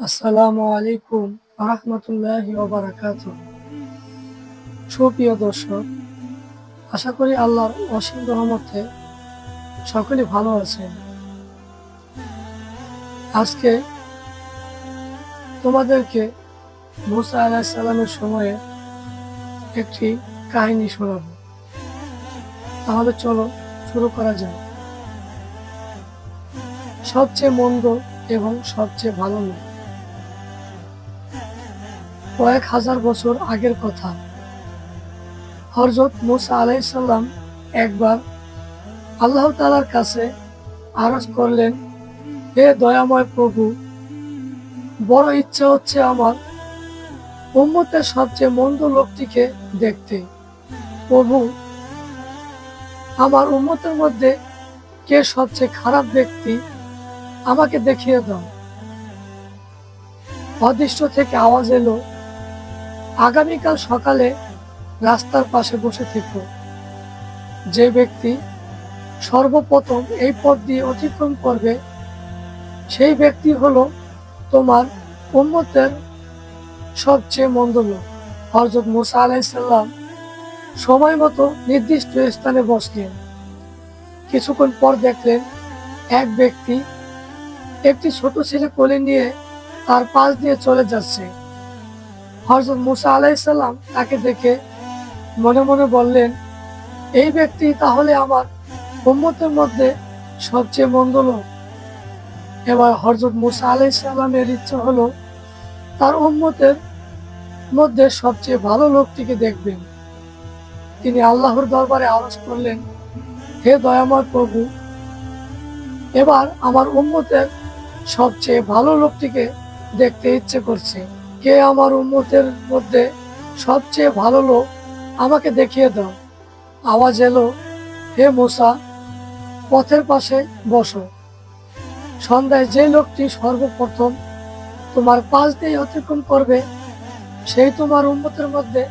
আসসালামু আলাইকুম রহমতুল্লাহ বারাকাত সুপ্রিয় দর্শক, আশা করি আল্লাহর অসীম রহমতে সকলে ভালো আছেন। আজকে তোমাদেরকে মুসা আলাহিসাল্লামের সময়ে একটি কাহিনী শোনাব। তাহলে চলো শুরু করা যায় সবচেয়ে মন্দ এবং সবচেয়ে ভালো লোক কয়েক হাজার বছর আগের কথা। হরজত মুসা আলাইসাল্লাম একবার আল্লাহ তালার কাছে আরজ করলেন, হে দয়াময় প্রভু, বড় ইচ্ছা হচ্ছে আমার উম্মতের সবচেয়ে মন্দ লোকটিকে দেখতে। প্রভু, আমার উম্মতের মধ্যে কে সবচেয়ে খারাপ ব্যক্তি আমাকে দেখিয়ে দাও। অদৃশ্য থেকে আওয়াজ এলো আগামীকাল সকালে রাস্তার পাশে বসে থেকো। যে ব্যক্তি সর্বপ্রথম এই পথ দিয়ে অতিক্রম করবে, সেই ব্যক্তি হলো তোমার উম্মতের সবচেয়ে মন্দ লোক। হরজত মুসা আলাইসাল্লাম সময় মতো নির্দিষ্ট স্থানে বসলেন। কিছুক্ষণ পর দেখলেন এক ব্যক্তি একটি ছোট ছেলে কোলে নিয়ে তার পাশ দিয়ে চলে যাচ্ছে। হজরত মুসা আলাইসাল্লাম তাকে দেখে মনে মনে বললেন, এই ব্যক্তি তাহলে আমার উম্মতের মধ্যে সবচেয়ে মন্দ লোক এবার হজরত মুসা আলাইসাল্লামের ইচ্ছা হলো তার উম্মতের মধ্যে সবচেয়ে ভালো লোকটিকে দেখবেন। তিনি আল্লাহর দরবারে আওয়াজ করলেন, হে দয়াময় প্রভু, এবার আমার উম্মতের সবচেয়ে ভালো লোকটিকে দেখতে ইচ্ছে করছে। কে আমার উন্মতের মধ্যে সবচেয়ে ভালো লোক? আমাকে দেখিয়ে দাও। আওয়াজ এলো, হে মোসা, পথের পাশে বসো। সন্ধ্যায় যে লোকটি সর্বপ্রথম তোমার পাশ দিয়ে অতিক্রম করবে, সেই তোমার উন্মতের মধ্যে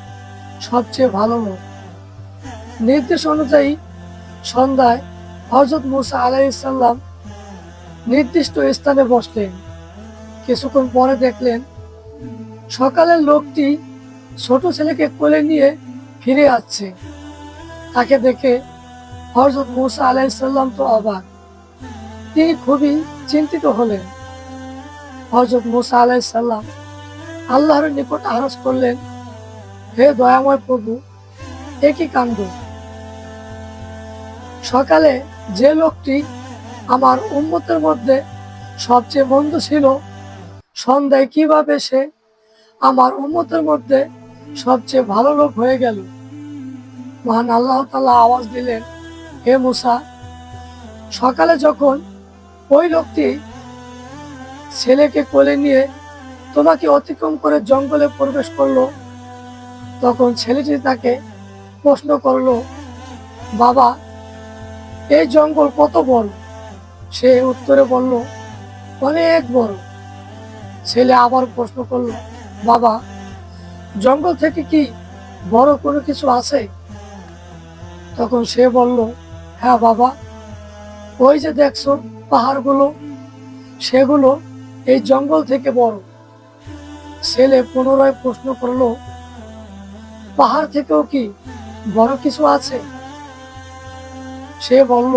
সবচেয়ে ভালো লোক। নির্দেশ অনুযায়ী সন্ধ্যায় হজরত মুসা আলাইসাল্লাম নির্দিষ্ট স্থানে বসলেন। কিছুক্ষণ পরে দেখলেন সকালের লোকটি ছোট ছেলেকে কোলে নিয়ে ফিরে আসছে। তাকে দেখে হজরত মুসা আলাইসাল্লাম তো অবাক। তিনি খুবই চিন্তিত হলেন। হজরত মুসা আলাইসাল্লাম আল্লাহর নিকট আরজ করলেন, হে দয়াময় প্রভু একই কাণ্ড? সকালে যে লোকটি আমার উন্মতের মধ্যে সবচেয়ে মন্দ ছিল, সন্ধ্যায় কীভাবে সে আমার উন্মতের মধ্যে সবচেয়ে ভালো লোক হয়ে গেল। মহান আল্লাহ তালা আওয়াজ দিলেন, হে মুসা, সকালে যখন ওই লোকটি ছেলেকে কোলে নিয়ে তোমাকে অতিক্রম করে জঙ্গলে প্রবেশ করল, তখন ছেলেটি তাকে প্রশ্ন করল, বাবা, এই জঙ্গল কত বড়? সে উত্তরে বলল, অনেক বড়। ছেলে আবার প্রশ্ন করল বাবা, জঙ্গল থেকে কি বড় কোনো কিছু আছে? তখন সে বলল হ্যাঁ বাবা, ওই যে দেখছ পাহাড়গুলো, সেগুলো এই জঙ্গল থেকে বড়। ছেলে পুনরায় প্রশ্ন করল, পাহাড় থেকেও কি বড় কিছু আছে? সে বলল,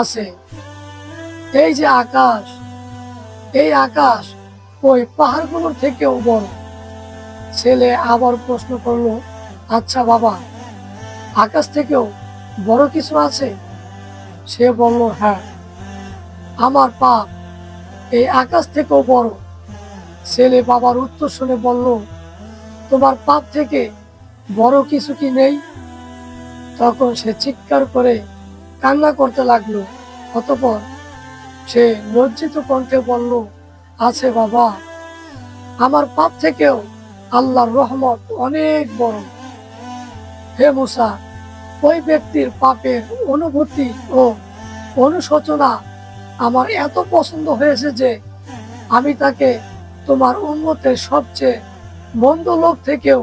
আছে। এই যে আকাশ, এই আকাশ ওই পাহাড়গুলোর থেকেও বড়। ছেলে আবার প্রশ্ন করল আচ্ছা বাবা, আকাশ থেকেও বড় কিছু আছে? সে বলল হ্যাঁ আমার পাপ, এই আকাশ থেকেও বড়। ছেলে বাবার উত্তর শুনে বলল, তোমার পাপ থেকে বড় কিছু কি নেই? তখন সে চিৎকার করে কান্না করতে লাগল। অতপর সে লজ্জিত কণ্ঠে বলল, আছে বাবা, আমার পাপ থেকেও আল্লাহর রহমত অনেক বড়। হে মুসা, ওই ব্যক্তির পাপের অনুভূতি ও অনুশোচনা আমার এত পছন্দ হয়েছে যে আমি তাকে তোমার উন্মতের সবচেয়ে মন্দ লোক থেকেও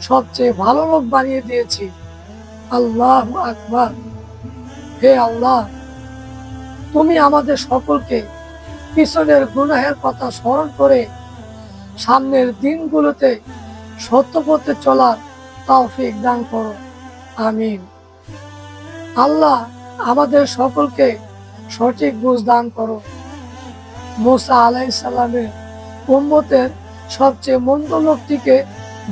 সবচেয়ে ভালো লোক বানিয়ে দিয়েছি। আল্লাহ আকবার। হে আল্লাহ, তুমি আমাদের সকলকে পিছনের গুনাহের কথা স্মরণ করে সামনের দিনগুলোতে সত্য পথে চলার তৌফিক দান করো। আমিন। আল্লাহ আমাদের সকলকে সঠিক বুঝ দান করো। মোসা আলাই আলাইসাল্লামের উম্মতের সবচেয়ে মন্দ লোকটিকে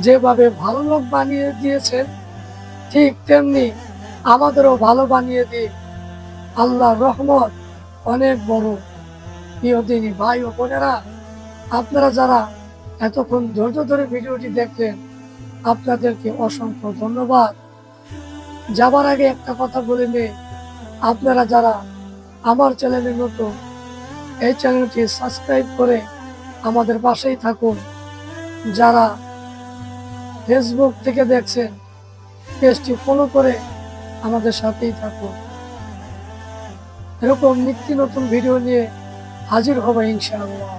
যেভাবে ভালো লোক বানিয়ে দিয়েছেন, ঠিক তেমনি আমাদেরও ভালো বানিয়ে দিন। আল্লাহ রহমত অনেক বড়। প্রিয় দিনী ভাই ও বোনেরা, আপনারা যারা এতক্ষণ ধৈর্য ধরে ভিডিওটি দেখলেন, আপনাদেরকে অসংখ্য ধন্যবাদ। যাবার আগে একটা কথা বলে নেই, আপনারা যারা আমার চ্যানেলের মতো এই চ্যানেলটি সাবস্ক্রাইব করে আমাদের পাশেই থাকুন। যারা ফেসবুক থেকে দেখছেন, পেজটি ফলো করে আমাদের সাথেই থাকুন। এরকম নিত্য নতুন ভিডিও নিয়ে হাজির হব ইনশাআল্লাহ।